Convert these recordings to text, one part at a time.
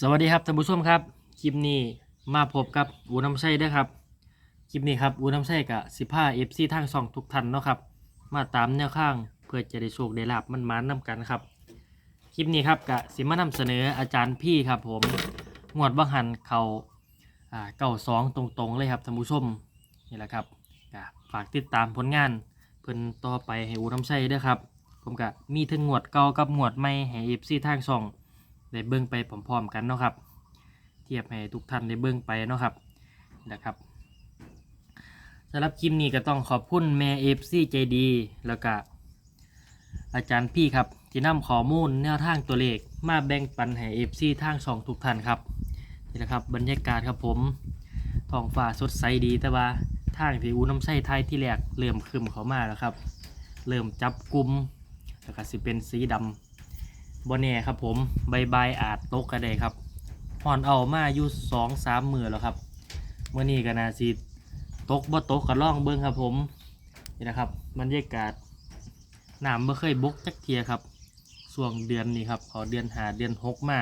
สวัสดีครับท่านผู้ชมครับ คลิปนี้มาพบกับอูน้ำไส้ด้วยครับ คลิปนี้ครับอูน้ำไส้กับสิบห้าเอฟซีทางสองทุกท่านเนาะครับ มาตามแนวข้างเพื่อจะได้โชคได้ลาบมันมันๆนำกันครับ คลิปนี้ครับกะสิมานำเสนออาจารย์พี่ครับ ผมงวดบังหันเขาอ่าเก้าสองตรงๆเลยครับท่านผู้ชมนี่แหละครับกะฝากติดตามผลงานเพิ่นต่อไปให้อูน้ำไส้ด้วยครับ ผมกะมีทั้งงวดเก่ากับงวดใหม่ให้เอฟซีทางสอง ได้เบิ่งไปพร้อมๆกันเนาะครับ เทียบให้ทุกท่านได้เบิ่งไปเนาะครับนะครับสำหรับคลิปนี้ก็ต้องขอบคุณแม่เอฟซีใจดีแล้วก็อาจารย์พี่ครับที่นำข้อมูลแนวทางตัวเลขมาแบ่งปันให้เอฟซีทางสองทุกท่านครับนี่แหละครับบรรยากาศครับผมท้องฟ้าสดใสดีแต่ว่าทางที่อูน้ำใส้ไทยที่แรกเริ่มครึมเขามาแล้วครับ เริ่มจับกลุ่มแล้วก็สิเป็นสีดำ บนแน่ครับผมใบใบอาจตกกันได้ครับหอนเอามาอยู่สองสามมือแล้วครับเมื่อนี้ก็นาสีตกบ่ตกก็ล่องเบิ้งครับผมนี่นะครับบรรยากาศน้ำไม่เคยบกจักเทียครับช่วงเดือนนี้ครับขอเดือนหาเดือนหกมา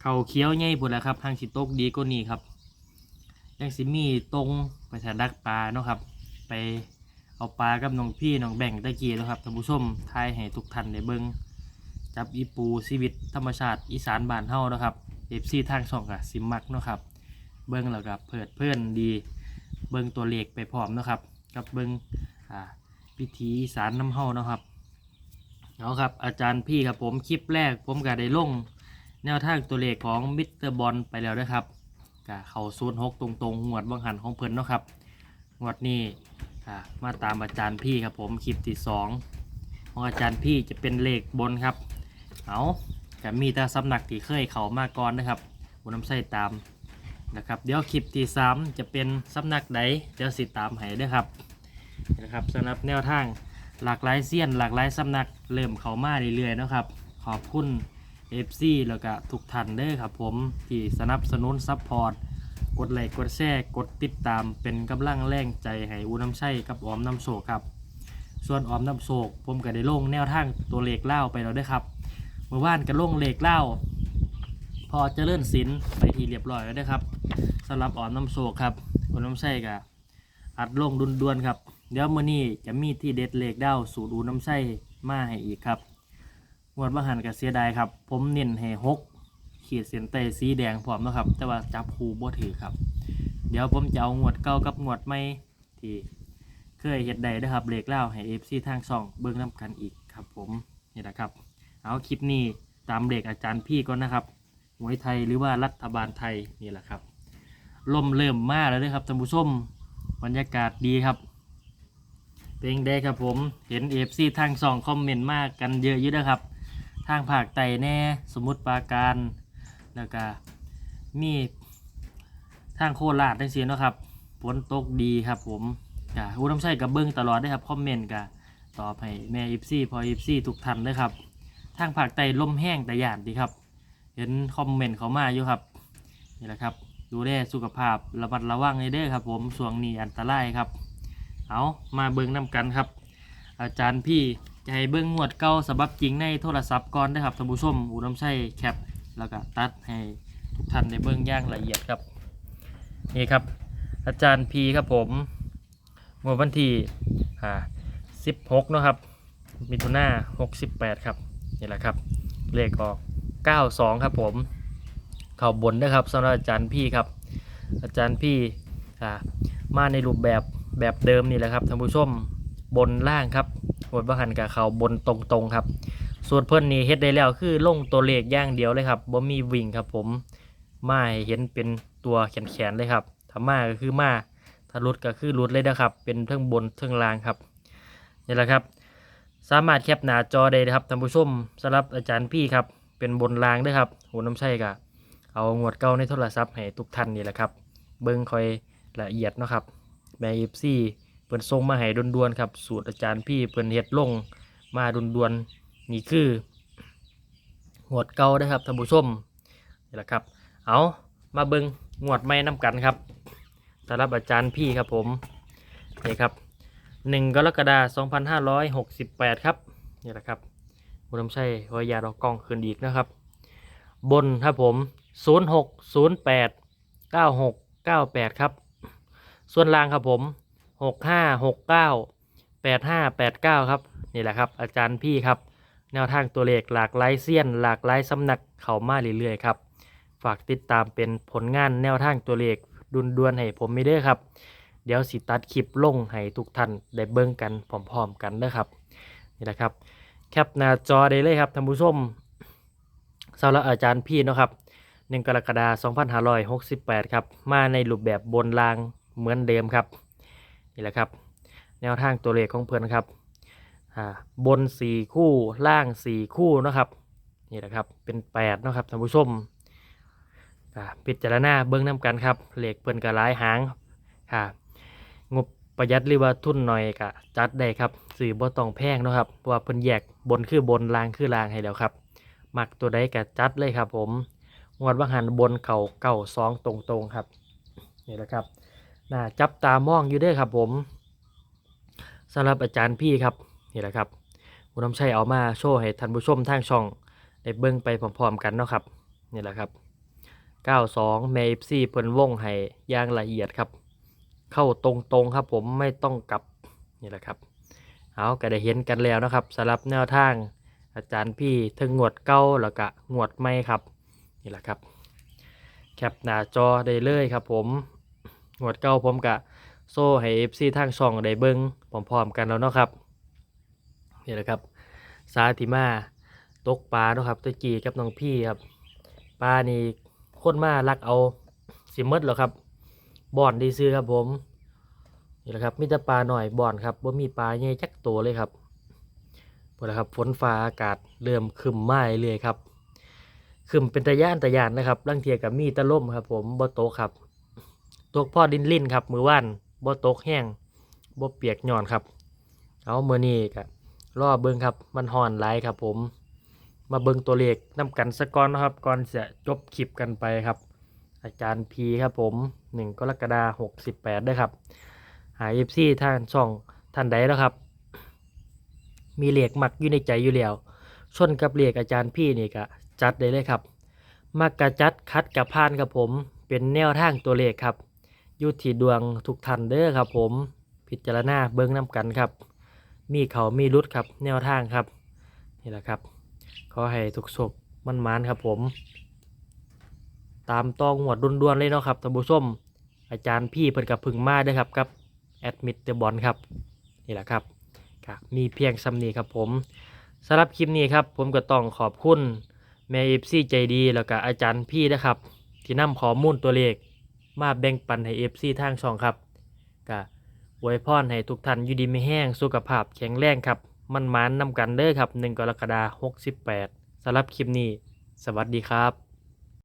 เขาเคี้ยวใหญ่พุ่นแล้วครับทางสิตกดีก็นี่ครับยังสิมีตรงไปถาดักปลาเนาะครับ ไปเอาปลากับน้องพี่น้องแบ่งตะกี้แล้วครับท่านผู้ชมทายให้ทุกท่านได้เบิ้ง จับอีปูชีวิตธรรมชาติอีสานบ้านเฮานะครับเอฟซีทางช่องกับซิมมักเนาะครับ เบิ้งแล้วกับเพิดเพื่อนดี เบิ้งตัวเลขไปพร้อมนะครับ กับเบิ้งอ่าพิธีอีสานน้ำเฮานะครับเอาครับ อาจารย์พี่ครับผมคลิปแรกผมก็ได้ลงแนวทางตัวเลขของมิสเตอร์บอลไปแล้วนะครับกะเขาซูนหกตรงๆงวดบางหันของเพิ่นเนาะครับงวดนี้อ่มาตามอาจารย์พี่ครับผมคลิปที่สองของอาจารย์พี่จะเป็นเลขบนครับ เอาก็มีแต่สำนักที่เคยเขามาก่อนนะครับบนน้ำใส่ตามนะครับ เดี๋ยวคลิปที่สามจะเป็นสำนักใดเดี๋ยวสิตามให้ด้วยครับนะครับสำหรับแนวทางหลากหลายเซียนหลากหลายสำนักเริ่มเขามาเรื่อยๆนะครับ ขอบคุณ FC แล้วก็ทุกท่านเด้อครับผมที่สนับสนุนซัพพอร์ตกดไลค์กดแชร์กดติดตามเป็นกำลังแรงใจให้อูน้ำใช่กับออมน้ำโศกครับ ส่วนออมน้ำโศกผมก็ได้ลงแนวทางตัวเลขเล่าไปแล้วด้วยครับ มื่อวานก็ลงเหลขเล่า พอเจริญศิลป์ไปทีเรียบร้อยแล้วนะครับสำหรับอ่อนน้ำโศกครับคนน้ำไส้กับอัดลงดุนดวนครับ เดี๋ยวมื้อนี้จะมีที่เด็ดเหลขเด้าสูตรอูน้ำไส้มาให้อีกครับงวดบาหันกับเสียดายครับ ผมเน้นให้หกขีดเส้นใต้สีแดงพร้อมนะครับ แต่ว่าจับคูบ่ถือครับ เดี๋ยวผมจะเอางวดเก่ากับงวดใหม่ที่เคยเฮ็ดได้นะครับเหลขเล่าให้ FC ทางช่องเบิ่งนํกันอีกครับ ผมนี่แหละครับ เอาคลิปนี้ตามเด็กอาจารย์พี่ก่อนนะครับหวยไทยหรือว่ารัฐบาลไทยนี่แหละครับลมเริ่มมาแล้วด้วยครับท่านผู้ชมบรรยากาศดีครับเป็นได้ครับผมเห็นเอฟซีทางสองคอมเมนต์มากกันเยอะอยู่นะครับ ทางภาคใต้แน่สมมุติปราการแล้วก็มีทางโคราชทั้งเสียนะครับฝนตกดีครับผมกะอุดมใส่กับเบิ้งตลอดได้ครับคอมเมนต์กะตอบให้แม่เอฟซีพอเอฟซีทุกท่านเลยครับ ทางภาคใต้ลมแห้งแต่หยาดดีครับ เห็นคอมเมนต์เขามาอยู่ครับนี่แหละครับดูแลสุขภาพระมัดระวังในเด้อครับ ผมส่วงนี้อันตรายครับ เอามาเบิ้งน้กันครับ อาจารย์พี่จะให้เบิ้งงวดเก่าสบับจริงในโทรศัพท์ก่อนนะครับท่านผู้ชมอูน้ำใส่แคปแล้วก็ตัดให้ทุกท่านได้เบิ้งย่างละเอียดครับนี่ครับ อาจารย์พีครับผมงวดวันที่อ่า16นะครับมิถุนา68 ครับ นี่แหละครับเลขออก 92 ครับผมเข่าบนนะครับสำหรับอาจารย์พี่ครับ อาจารย์พี่อ่ามาในรูปแบบแบบเดิมนี่แหละครับท่านผู้ชมบนล่างครับบนประหันกับเข่าบนตรงๆครับ ส่วนเพื่อนนี่เฮ็ดได้แล้วคือลงตัวเลขอย่างเดียวเลยครับบ่มีวิ่งครับผมมาเห็นเป็นตัวแขนๆเลยครับถ้ามาก็คือมาถ้าลุดก็คือลุดเลยนะครับ เป็นเทิงบนเทิงล่างครับนี่แหละครับ สามารถแคปหน้าจอได้นะครับท่านผู้ชมสำหรับอาจารย์พี่ครับ เป็นบนรางด้วยครับหูน้ำใช่กะเอางวดเก้าในโทรศัพท์ให้ทุกท่านนี่แหละครับ เบิ้งคอยละเอียดเนาะครับแม่เอฟซีเปิ่นส่งมาให้ด่วนๆครับ สูตรอาจารย์พี่เปิ่นเฮ็ดลงมาด่วนๆนี่คือหวดเก่าเด้ครับท่านผู้ชมนี่แหละครับ เอามาเบิ้งงวดใหม่น้ำกันครับสำหรับอาจารย์พี่ครับผมนี่ครับ หนึ่งกรกฎาคม2568 ครับนี่แหละครับบุญน้ำชัยหอยยาดอกกองคืนอีกนะครับ บนครับผม 0608 9698 ครับ ส่วนล่างครับผม 6569 8589 ครับนี่แหละครับ อาจารย์พี่ครับ แนวทางตัวเลขหลากหลายเซียน หลากหลายสำนักเข้ามาเรื่อยๆครับฝากติดตามเป็นผลงานแนวทางตัวเลขดุนดวนให้ผมไม่เด้อครับ เดี๋ยวสิตัดคลิปลงให้ทุกท่านได้เบิ่งกันพร้อมๆกันเด้อครับนี่แหละครับแคปหน้าจอได้เลยครับท่านผู้ชมสำหรับอาจารย์พี่นะครับ1กรกฎาคม2568 ครับ มาในรูปแบบบนรางเหมือนเดิมครับ นี่แหละครับ แนวทางตัวเลขของเพื่อนครับอ่าบน 4 คู่ล่าง 4 คู่นะครับ นี่แหละครับเป็น 8 นะครับท่านผู้ชมพิจารณาเบิ้งน้ำกันครับเลขเพื่อนกับหลายหางค่ะ งบประหยัดหรือว่าทุนหน่อยก็จัดได้ครับสื่อบ่ต้องแพงเนาะครับเพราะว่าเพิ่นแยกบนคือบนล่างคือล่างให้แล้วครับมักตัวใดก็จัดเลยครับ ผมงวดว่างหันบนเข่าเก่าสองตรงๆครับนี่แหละครับน่าจับตามองอยู่ด้วยครับผมสำหรับอาจารย์พี่ครับนี่แหละครับคุณน้ำชัยเอามาโชว์ให้ท่านผู้ชมทางช่องได้เบิ่งไปพร้อมๆกันเนาะครับนี่แหละครับ 92 เมฟซีเพิ่นวงให้อย่างละเอียดครับ เข้าตรงๆครับผมไม่ต้องกลับนี่แหละครับ เอาก็ได้เห็นกันแล้วนะครับสำหรับแนวทาง อาจารย์พี่ถึงงวดเก้าแล้วก็งวดไม่ครับนี่แหละครับ แคปหน้าจอได้เลยครับผมหวดเก้าผมกะโซ่ให้ FC ทางช่องได้เบิ้งพร้อมๆกันแล้วเนาะครับนี่แหละครับสาธิมาตกปลาเนาะครับตะกี้กับน้องพี่ครับปลานี่โคนมาลักเอาสิมดแล้วครับ บ่อนดีซื้อครับผมนี่แหละครับมีแต่ปลาหน่อยบ่อนครับว่ามีปลาใหญ่จักตัวเลยครับพอแล้วครับฝนฟ้าอากาศเริ่มคึมมาเรื่อยครับขึ้นเป็นตะย่านตะยานนะครับลังเทียกับมีตะล่มครับ ผมบ่โตกครับตกพ่อดินลิ่นครับมือว่านบ่โตกแห้งบ่เปียกหย่อนครับ เอาเมื่อนี้ก็รอเบิ่งครับมันห่อนหลครับผม มาเบิ่งตัวเลขนํกันสกก่อนนะครับก่อนจะจบคลิปกันไปครับ อาจารย์พีครับผม1กรกฎาคม68ด้วยครับ หา FC ท่านช่องท่านใดแล้วครับ มีเหลขมักอยู่ในใจอยู่แล้วชนกับเหลขอาจารย์พี่นี่ก็จัดได้เลยครับ มักกะจัดคัดกับพานครับผม เป็นแนวทางตัวเลขครับอยู่ที่ดวงทุกท่านเด้อครับ ผมพิจารณาเบิ้งน้ำกันครับ มีเขามีรุดครับ แนวทางครับ นี่แหละครับ ขอให้ทุกศพมันมานครับผม ตามตองหวดด่วนๆเลยเนาะครับท่านผู้ชมอาจารย์พี่เพิ่นกับพึ่งมาด้อครับกับแอดมิดเดบอลครับนี่แหละครับครับมีเพียงสำนีครับผมสำหรับคลิปนี้ครับผมก็ต้องขอบคุณแม่เอฟซีใจดีแล้วก็อาจารย์พี่นะครับ ที่นำข้อมูลตัวเลข มาแบ่งปันให้เอฟซีทางช่องครับก็อวยพรให้ทุกท่านอยู่ดีไม่แห้งสุขภาพแข็งแรงครับ มันมานนำกันเด้อครับ 1 กรกฎาคม68สำหรับคลิปนี้ สวัสดีครับ